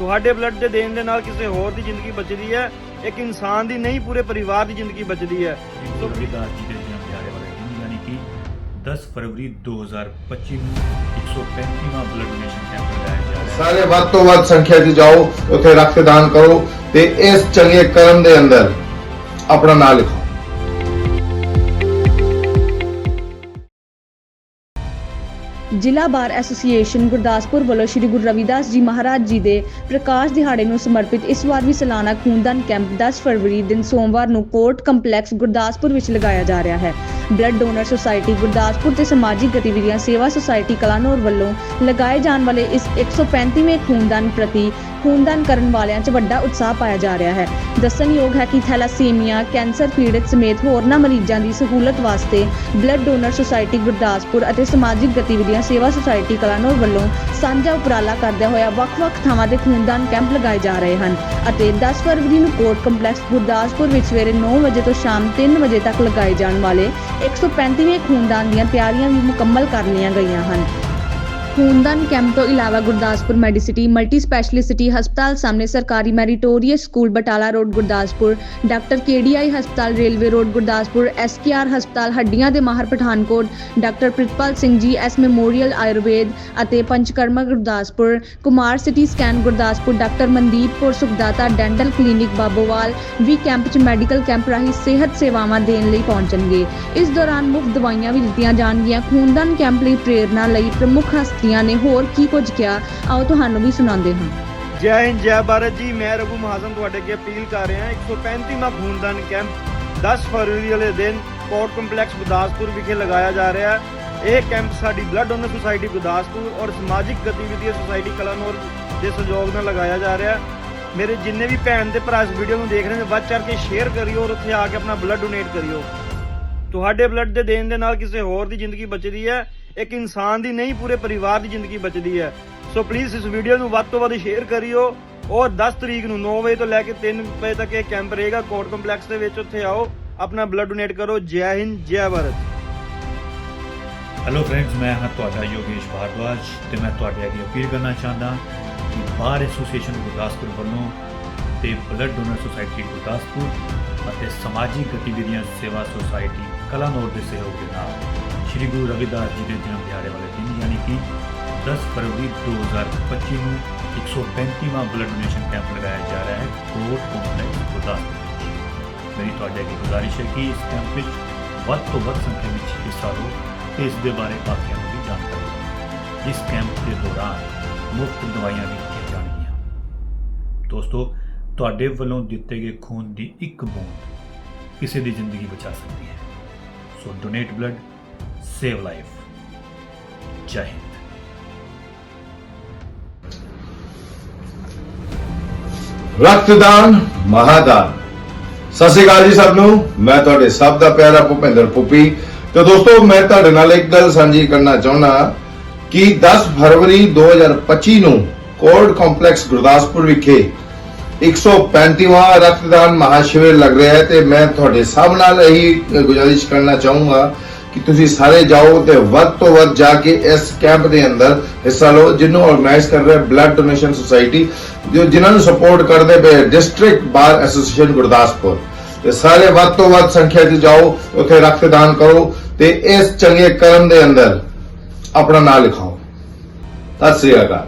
ਤੁਹਾਡੇ ਬਲੱਡ ਦੇ ਦੇਣ ਦੇ ਨਾਲ ਕਿਸੇ ਹੋਰ ਦੀ ਜ਼ਿੰਦਗੀ ਬਚਦੀ ਹੈ? ਇੱਕ ਇਨਸਾਨ ਦੀ ਨਹੀਂ ਪੂਰੇ ਪਰਿਵਾਰ ਦੀ ਜ਼ਿੰਦਗੀ ਬਚਦੀ ਹੈ। ਸੋ ਰਵਿਦਾਸ ਜੀ ਦੇ ਜਨਮ ਦਿਹਾੜੇ ਵਾਲੇ ਦਿਨ ਯਾਨੀ ਕਿ 10 ਫਰਵਰੀ 2025 ਨੂੰ 135ਵਾਂ ਬਲੱਡ ਡੋਨੇਸ਼ਨ ਕੈਂਪ ਲਗਾਇਆ ਜਾ ਰਿਹਾ ਹੈ। ਸਾਰੇ ਵੱਧ ਤੋਂ ਵੱਧ ਸੰਖਿਆ 'ਚ ਜਾਓ ਉੱਥੇ ਰਕਤਦਾਨ ਕਰੋ ਤੇ ਇਸ ਚੰਗੇ ਕਰਮ ਦੇ ਅੰਦਰ ਆਪਣਾ ਨਾਮ ਲਿਖੋ। ਜ਼ਿਲ੍ਹਾ ਬਾਰ ਐਸੋਸੀਏਸ਼ਨ ਗੁਰਦਾਸਪੁਰ ਵੱਲੋਂ ਸ੍ਰੀ ਗੁਰੂ ਰਵਿਦਾਸ ਜੀ ਮਹਾਰਾਜ ਜੀ ਦੇ ਪ੍ਰਕਾਸ਼ ਦਿਹਾੜੇ ਨੂੰ ਸਮਰਪਿਤ ਇਸ ਵਾਰ ਵੀ ਸਾਲਾਨਾ ਖੂਨਦਾਨ ਕੈਂਪ 10 ਫਰਵਰੀ ਦਿਨ ਸੋਮਵਾਰ ਨੂੰ ਕੋਰਟ ਕੰਪਲੈਕਸ ਗੁਰਦਾਸਪੁਰ ਵਿੱਚ ਲਗਾਇਆ ਜਾ ਰਿਹਾ ਹੈ। ਬਲੱਡ ਡੋਨਰ ਸੁਸਾਇਟੀ ਗੁਰਦਾਸਪੁਰ ਤੇ ਸਮਾਜਿਕ ਗਤੀਵਿਧੀਆਂ ਸੇਵਾ ਸੁਸਾਇਟੀ ਕਲਾਨੌਰ ਵੱਲੋਂ ਲਗਾਏ ਜਾਣ ਵਾਲੇ ਇਸ 135ਵੇਂ ਖੂਨਦਾਨ ਪ੍ਰਤੀ ਖੂਨਦਾਨ ਕਰਨ ਵਾਲਿਆਂ 'ਚ ਵੱਡਾ ਉਤਸ਼ਾਹ ਪਾਇਆ ਜਾ ਰਿਹਾ ਹੈ। ਦੱਸਣਯੋਗ ਹੈ ਕਿ ਥੈਲਾਸੀਮੀਆ, ਕੈਂਸਰ ਪੀੜਤ ਸਮੇਤ ਹੋਰਨਾਂ ਮਰੀਜ਼ਾਂ ਦੀ ਸਹੂਲਤ ਵਾਸਤੇ ਬਲੱਡ ਡੋਨਰ ਸੁਸਾਇਟੀ ਗੁਰਦਾਸਪੁਰ ਅਤੇ ਸਮਾਜਿਕ ਗਤੀਵਿਧੀਆਂ ਸੇਵਾ ਸੁਸਾਇਟੀ ਕਲਾਨੌਰ ਵੱਲੋਂ ਸਾਂਝਾ ਉਪਰਾਲਾ ਕਰਦਿਆਂ ਹੋਇਆ ਵੱਖ-ਵੱਖ ਥਾਵਾਂ ਤੇ ਖੂਨਦਾਨ ਕੈਂਪ ਲਗਾਏ ਜਾ ਰਹੇ ਹਨ ਅਤੇ 10 ਫਰਵਰੀ ਨੂੰ ਕੋਰਟ ਕੰਪਲੈਕਸ ਗੁਰਦਾਸਪੁਰ ਵਿੱਚ ਸਵੇਰੇ 9 ਵਜੇ ਤੋਂ ਸ਼ਾਮ 3 ਵਜੇ ਤੱਕ ਲਗਾਏ ਜਾਣ ਵਾਲੇ 135ਵੇਂ ਖੂਨਦਾਨ ਦੀਆਂ ਤਿਆਰੀਆਂ ਵੀ ਮੁਕੰਮਲ ਕਰ ਲਈਆਂ ਗਈਆਂ ਹਨ। ਖੂਨਦਾਨ ਕੈਂਪ ਤੋਂ ਇਲਾਵਾ ਗੁਰਦਾਸਪੁਰ ਮੈਡੀਸਿਟੀ ਮਲਟੀ ਸਪੈਸ਼ਲਿਸਿਟੀ ਹਸਪਤਾਲ ਸਾਹਮਣੇ ਸਰਕਾਰੀ meritorious school Batala road, Gurdaspur. Doctor KDI ਹਸਪਤਾਲ ਰੇਲਵੇ ਰੋਡ, ਗੁਰਦਾਸਪੁਰ। ਐਸਕੇਆਰ ਹਸਪਤਾਲ ਹੱਡੀਆਂ ਦੇ ਮਾਹਰ Pathankot. Doctor Pritpal Singh ji, S memorial Ayurveda ਅਤੇ Panchakarma Gurdaspur. Kumar city scan Gurdaspur. Doctor Mandeep Kaur Sukhdata, dental clinic Babowal. ਵੀ ਕੈਂਪ 'ਚ ਮੈਡੀਕਲ ਕੈਂਪ ਰਾਹੀਂ ਸਿਹਤ ਸੇਵਾਵਾਂ ਦੇਣ ਲਈ ਪਹੁੰਚਣਗੇ। ਇਸ ਦੌਰਾਨ ਮੁਫਤ ਦਵਾਈਆਂ ਵੀ ਦਿੱਤੀਆਂ ਜਾਣਗੀਆਂ। ਖੂਨਦਾਨ ਕੈਂਪ ਲਈ ਪ੍ਰੇਰਣਾ ਲਈ ਪ੍ਰਮੁੱਖ ਹਸਤੀ ਹਸਤੀਆਂ ਨੇ। ਹੋਰ ਕੀ ਕੁਝ ਕਿਹਾ? ਆਓ ਤੁਹਾਨੂੰ ਵੀ ਸੁਣਾਉਂਦੇ ਹਾਂ। ਜੈ ਹਿੰਦ, ਜੈ ਭਾਰਤ ਜੀ। ਮੈਂ ਰਘੂ ਮਹਾਜਨ ਤੁਹਾਡੇ ਅੱਗੇ ਅਪੀਲ ਕਰ ਰਿਹਾ 135ਵਾਂ ਖੂਨਦਾਨ ਕੈਂਪ 10 ਫਰਵਰੀ ਵਾਲੇ ਦਿਨ ਕੋਰਟ ਕੰਪਲੈਕਸ ਗੁਰਦਾਸਪੁਰ ਵਿਖੇ ਲਗਾਇਆ ਜਾ ਰਿਹਾ ਹੈ। ਇਹ ਕੈਂਪ ਸਾਡੀ ਬਲੱਡ ਡੋਨਰ ਸੁਸਾਇਟੀ ਗੁਰਦਾਸਪੁਰ ਔਰ ਸਮਾਜਿਕ ਗਤੀਵਿਧੀਆਂ ਸੁਸਾਇਟੀ ਕਲਾਨੌਰ ਦੇ ਸਹਿਯੋਗ ਨਾਲ ਲਗਾਇਆ ਜਾ ਰਿਹਾ ਹੈ। ਮੇਰੇ ਜਿੰਨੇ ਵੀ ਭੈਣ ਦੇ ਭਰਾ ਇਸ ਵੀਡੀਓ ਨੂੰ ਦੇਖ ਰਹੇ ਨੇ, ਵੱਧ ਚੜ ਕੇ ਸ਼ੇਅਰ ਕਰਿਓ ਔਰ ਉੱਥੇ ਆ ਕੇ ਆਪਣਾ ਬਲੱਡ ਡੋਨੇਟ ਕਰਿਓ। ਤੁਹਾਡੇ ਬਲੱਡ ਦੇ ਦੇਣ ਦੇ ਨਾਲ ਕਿਸੇ ਹੋਰ ਦੀ ਜ਼ਿੰਦਗੀ ਬਚਦੀ ਹੈ। ਇੱਕ ਇਨਸਾਨ ਦੀ ਨਹੀਂ, ਪੂਰੇ ਪਰਿਵਾਰ ਦੀ ਜ਼ਿੰਦਗੀ ਬਚਦੀ ਹੈ। ਸੋ ਪਲੀਜ਼ ਇਸ ਵੀਡੀਓ ਨੂੰ ਵੱਧ ਤੋਂ ਵੱਧ ਸ਼ੇਅਰ ਕਰਿਓ ਔਰ 10 ਤਰੀਕ ਨੂੰ 9 ਵਜੇ ਤੋਂ ਲੈ ਕੇ 3 ਵਜੇ ਤੱਕ ਇਹ ਕੈਂਪ ਰਹੇਗਾ ਕੋਰਟ ਕੰਪਲੈਕਸ ਦੇ ਵਿੱਚ। ਉੱਥੇ ਆਓ, ਆਪਣਾ ਬਲੱਡ ਡੋਨੇਟ ਕਰੋ। ਜੈ ਹਿੰਦ, ਜੈ ਭਾਰਤ। ਹੈਲੋ ਫਰੈਂਡਸ ਮੈਂ ਹਾਂ ਤੁਹਾਡਾ ਯੋਗੇਸ਼ ਭਾਰਦਵਾਜ ਤੇ ਮੈਂ ਤੁਹਾਡੇ ਅੱਗੇ ਅਪੀਲ ਕਰਨਾ ਚਾਹੁੰਦਾ ਕਿ ਬਾਰ ਐਸੋਸੀਏਸ਼ਨ ਗੁਰਦਾਸਪੁਰ ਵੱਲੋਂ ਤੇ ਬਲੱਡ ਡੋਨਰ ਸੁਸਾਇਟੀ ਗੁਰਦਾਸਪੁਰ ਅਤੇ ਸਮਾਜਿਕ ਗਤੀਵਿਧੀਆਂ ਸੇਵਾ ਸੁਸਾਇਟੀ ਕਲਾਨੌਰ ਦੇ ਸਹਿਯੋਗ ਦੇ ਨਾਲ ਸ੍ਰੀ ਗੁਰੂ ਰਵਿਦਾਸ ਜੀ ਦੇ ਜਨਮ ਦਿਹਾੜੇ ਵਾਲੇ ਦਿਨ, ਯਾਨੀ ਕਿ 10 ਫਰਵਰੀ 2025 ਨੂੰ 135ਵਾਂ ਬਲੱਡ ਡੋਨੇਸ਼ਨ ਕੈਂਪ ਲਗਾਇਆ ਜਾ ਰਿਹਾ ਹੈ। ਕੋਰਟ ਕੰਪਲੈਕਸ ਗੁਰਦਾਸਪੁਰ ਮੇਰੀ ਤੁਹਾਡੇ ਅੱਗੇ ਗੁਜ਼ਾਰਿਸ਼ ਹੈ ਕਿ ਇਸ ਕੈਂਪ ਵਿੱਚ ਵੱਧ ਤੋਂ ਵੱਧ ਸੰਖਿਆ ਵਿੱਚ ਹਿੱਸਾ ਲਓ ਤੇ ਇਸ ਦੇ ਬਾਰੇ ਬਾਕੀਆਂ ਨੂੰ ਵੀ ਜਾਣਕਾਰੀ ਇਸ ਕੈਂਪ ਦੇ ਦੌਰਾਨ ਮੁਫਤ ਦਵਾਈਆਂ ਵੀ ਦਿੱਤੀਆਂ ਜਾਣਗੀਆਂ। ਦੋਸਤੋ, ਤੁਹਾਡੇ ਵੱਲੋਂ ਦਿੱਤੇ ਗਏ ਖੂਨ ਦੀ ਇੱਕ ਬੂੰਦ ਕਿਸੇ ਦੀ ਜ਼ਿੰਦਗੀ ਬਚਾ ਸਕਦੀ ਹੈ। So donate blood save life. Jai Hind. ਰਕਤਦਾਨ ਮਹਾਦਾਨ। ਸਤਿ ਸ਼੍ਰੀ ਅਕਾਲ ਜੀ ਸਭ ਨੂੰ। ਮੈਂ ਤੁਹਾਡੇ ਸਭ ਦਾ ਪਿਆਰਾ ਭੁਪਿੰਦਰ ਪੁੱਪੀ ਤੇ ਦੋਸਤੋ, ਮੈਂ ਤੁਹਾਡੇ ਨਾਲ ਇੱਕ ਗੱਲ ਸਾਂਝੀ ਕਰਨਾ ਚਾਹੁੰਦਾ ਕਿ 10 ਫਰਵਰੀ 2025 ਨੂੰ ਕੋਰਟ ਕੰਪਲੈਕਸ ਗੁਰਦਾਸਪੁਰ ਵਿਖੇ 135ਵਾਂ ਰਕਤਦਾਨ ਮਹਾਸ਼ਿਵਰ ਲੱਗ ਰਿਹਾ ਹੈ ਤੇ ਮੈਂ ਤੁਹਾਡੇ ਸਭ ਨਾਲ ਇਹੀ ਗੁਜ਼ਾਰਿਸ਼ ਕਰਨਾ ਚਾਹੂੰਗਾ ਕਿ ਤੁਸੀਂ ਸਾਰੇ ਜਾਓ ਤੇ ਵੱਧ ਤੋਂ ਵੱਧ ਜਾ ਕੇ ਇਸ ਕੈਂਪ ਦੇ ਅੰਦਰ ਹਿੱਸਾ ਲਓ, ਜਿਹਨੂੰ ਆਰਗੇਨਾਈਜ਼ ਕਰ ਰਿਹਾ ਬਲੱਡ ਡੋਨੇਸ਼ਨ ਸੁਸਾਇਟੀ ਜੋ ਜਿਨ੍ਹਾਂ ਨੂੰ ਸਪੋਰਟ ਕਰਦੇ ਪਏ ਡਿਸਟ੍ਰਿਕਟ ਬਾਰ ਐਸੋਸੀਏਸ਼ਨ ਗੁਰਦਾਸਪੁਰ ਤੇ ਸਾਰੇ ਵੱਧ ਤੋਂ ਵੱਧ ਸੰਖਿਆ 'ਚ ਜਾਓ, ਉੱਥੇ ਰਕਤਦਾਨ ਕਰੋ ਤੇ ਇਸ ਚੰਗੇ ਕਰਮ ਦੇ ਅੰਦਰ ਆਪਣਾ ਨਾਮ ਲਿਖਾਓ। ਸਤਿ ਸ੍ਰੀ ਅਕਾਲ।